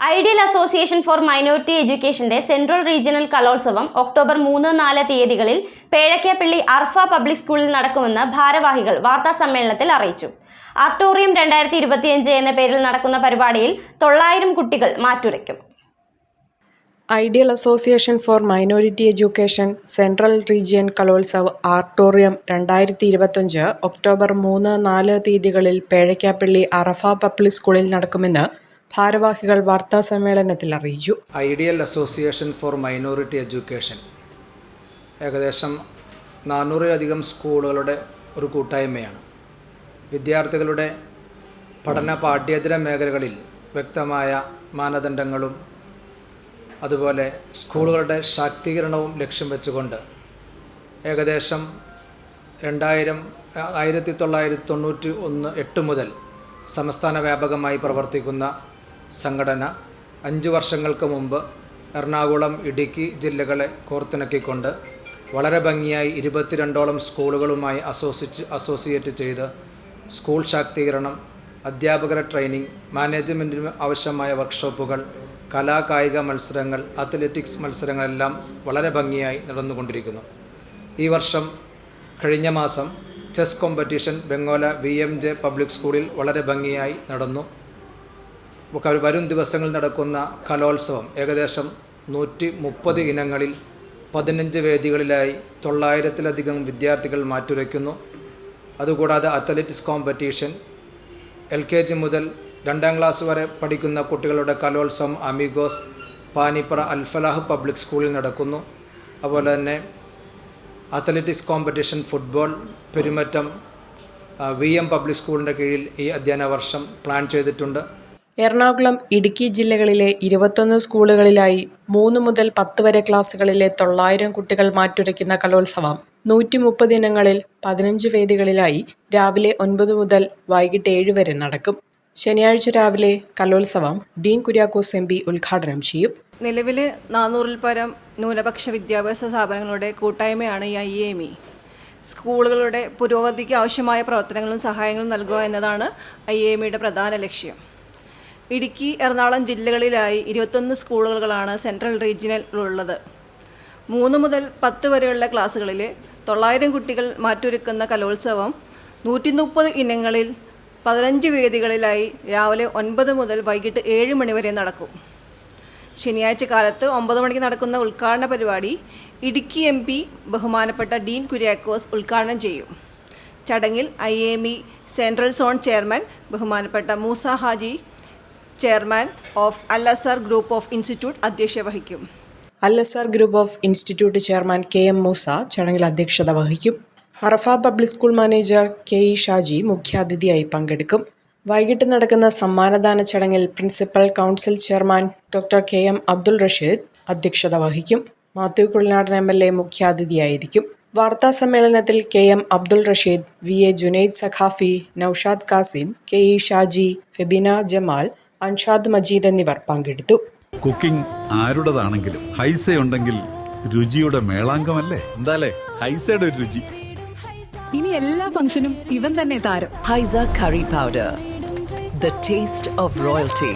Ideal association for minority എഡ്യൂക്കേഷന്റെ central regional കലോത്സവം October മൂന്ന് നാല് തീയതികളിൽ പേഴക്കാപ്പള്ളി അർഫ പബ്ലിക് സ്കൂളിൽ നടക്കുമെന്ന് ഭാരവാഹികൾ വാർത്താസമ്മേളനത്തിൽ അറിയിച്ചു. ആർട്ടോറിയം രണ്ടായിരത്തി ഇരുപത്തിയഞ്ച് എന്ന പേരിൽ നടക്കുന്ന പരിപാടിയിൽ തൊള്ളായിരം കുട്ടികൾ മാറ്റുരയ്ക്കും. Ideal association for minority education central region കലോത്സവ് auditorium രണ്ടായിരത്തി ഇരുപത്തഞ്ച് ഒക്ടോബർ മൂന്ന് നാല് തീയതികളിൽ പേഴക്കാപ്പള്ളി അറഫ പബ്ലിക് സ്കൂളിൽ നടക്കുമെന്ന് ഭാരവാഹികൾ വാർത്താ സമ്മേളനത്തിൽ അറിയിച്ചു. Ideal association for minority education. ഏകദേശം നാനൂറിലധികം സ്കൂളുകളുടെ ഒരു കൂട്ടായ്മയാണ്. വിദ്യാർത്ഥികളുടെ പഠന പാഠ്യേതര മേഖലകളിൽ വ്യക്തമായ മാനദണ്ഡങ്ങളും അതുപോലെ സ്കൂളുകളുടെ ശാക്തീകരണവും ലക്ഷ്യം വെച്ചുകൊണ്ട് ഏകദേശം രണ്ടായിരം ആയിരത്തി തൊള്ളായിരത്തി തൊണ്ണൂറ്റി ഒന്ന് എട്ട് മുതൽ സംസ്ഥാന വ്യാപകമായി പ്രവർത്തിക്കുന്ന സംഘടന അഞ്ച് വർഷങ്ങൾക്ക് മുമ്പ് എറണാകുളം ഇടുക്കി ജില്ലകളെ കോർത്തിണക്കിക്കൊണ്ട് വളരെ ഭംഗിയായി ഇരുപത്തിരണ്ടോളം സ്കൂളുകളുമായി അസോസിച്ച് അസോസിയേറ്റ് ചെയ്ത് സ്കൂൾ ശാക്തീകരണം അധ്യാപകരെ ട്രെയിനിങ് മാനേജ്മെന്റിന് ആവശ്യമായ വർക്ക്ഷോപ്പുകൾ കലാകായിക മത്സരങ്ങൾ അത്ലറ്റിക്സ് മത്സരങ്ങളെല്ലാം വളരെ ഭംഗിയായി നടന്നുകൊണ്ടിരിക്കുന്നു. ഈ വർഷം കഴിഞ്ഞ മാസം ചെസ് കോമ്പറ്റീഷൻ ബംഗോല വി എം ജെ പബ്ലിക് സ്കൂളിൽ വളരെ ഭംഗിയായി നടന്നു. വരും ദിവസങ്ങളിൽ നടക്കുന്ന കലോത്സവം ഏകദേശം നൂറ്റി മുപ്പത് ഇനങ്ങളിൽ പതിനഞ്ച് വേദികളിലായി തൊള്ളായിരത്തിലധികം വിദ്യാർത്ഥികൾ മാറ്റുരയ്ക്കുന്നു. അതുകൂടാതെ athletics competition L K G മുതൽ രണ്ടാം ക്ലാസ് വരെ പഠിക്കുന്ന കുട്ടികളുടെ കലോത്സവം അമിഗോസ് പാനിപ്പറ അൽഫലാഹ് പബ്ലിക് സ്കൂളിൽ നടക്കുന്നു. അതുപോലെ തന്നെ athletics competition football Perumattom V M public സ്കൂളിന്റെ കീഴിൽ ഈ അധ്യയന വർഷം പ്ലാൻ ചെയ്തിട്ടുണ്ട്. എറണാകുളം ഇടുക്കി ജില്ലകളിലെ ഇരുപത്തൊന്ന് സ്കൂളുകളിലായി മൂന്ന് മുതൽ പത്ത് വരെ ക്ലാസ്സുകളിലെ തൊള്ളായിരം കുട്ടികൾ മാറ്റുരയ്ക്കുന്ന കലോത്സവം. നൂറ്റി മുപ്പത് ഇനങ്ങളിൽ പതിനഞ്ച് വേദികളിലായി രാവിലെ ഒൻപത് മുതൽ വൈകിട്ട് ഏഴ് വരെ നടക്കും. ശനിയാഴ്ച രാവിലെ കലോത്സവം ഡീൻ കുര്യാക്കോസ് എം പി ഉദ്ഘാടനം ചെയ്യും. നിലവിൽ നാനൂറിൽ പരം ന്യൂനപക്ഷ വിദ്യാഭ്യാസ സ്ഥാപനങ്ങളുടെ കൂട്ടായ്മയാണ് ഈ ഐ എം ഇ. സ്കൂളുകളുടെ പുരോഗതിക്ക് ആവശ്യമായ പ്രവർത്തനങ്ങളും സഹായങ്ങളും നൽകുക എന്നതാണ് ഐ എം ഇയുടെ പ്രധാന ലക്ഷ്യം. ഇടുക്കി എറണാകുളം ജില്ലകളിലായി ഇരുപത്തൊന്ന് സ്കൂളുകളാണ് സെൻട്രൽ റീജിയനിലുള്ളത്. മൂന്ന് മുതൽ പത്ത് വരെയുള്ള ക്ലാസ്സുകളിൽ തൊള്ളായിരം കുട്ടികൾ മാറ്റൊരുക്കുന്ന കലോത്സവം നൂറ്റി മുപ്പത് ഇനങ്ങളിൽ പതിനഞ്ച് വേദികളിലായി രാവിലെ ഒൻപത് മുതൽ വൈകിട്ട് ഏഴ് മണി വരെ നടക്കും. ശനിയാഴ്ച കാലത്ത് ഒമ്പത് മണിക്ക് നടക്കുന്ന ഉദ്ഘാടന പരിപാടി ഇടുക്കി എം പി ബഹുമാനപ്പെട്ട ഡീൻ കുര്യാക്കോസ് ഉദ്ഘാടനം ചെയ്യും. ചടങ്ങിൽ I M E central zone chairman ബഹുമാനപ്പെട്ട Moosa Haji chairman of Al Azhar group of institute അധ്യക്ഷ വഹിക്കും. Al Azhar group of institute chairman K M Moosa ചടങ്ങിൽ അധ്യക്ഷത വഹിക്കും. Arafa public school manager K E Shaji മുഖ്യാതിഥിയായി പങ്കെടുക്കും. വൈകിട്ട് നടക്കുന്ന സമ്മാനദാന ചടങ്ങിൽ principal council chairman doctor K M Abdul Rasheed അധ്യക്ഷത വഹിക്കും. Mathew Kulanadan M L A മുഖ്യാതിഥിയായിരിക്കും. വാർത്താ സമ്മേളനത്തിൽ K M Abdul Rasheed V A Junaid Sakhafi Noushad Kasim K E Shaji Febina Jamal Anshad Majeed എന്നിവർ പങ്കെടുത്തു. കുക്കിംഗ് ആരുടേതാണെങ്കിലും ഹൈസ ഉണ്ടെങ്കിൽ രുചിയുടെ മേളാങ്കമല്ലേ എന്താലേ? ഹൈസയുടെ ഒരു രുചി. ഇനി എല്ലാ ഫംഗ്ഷനും ഇവൻ തന്നെ താരം. Haisa curry powder the taste of royalty.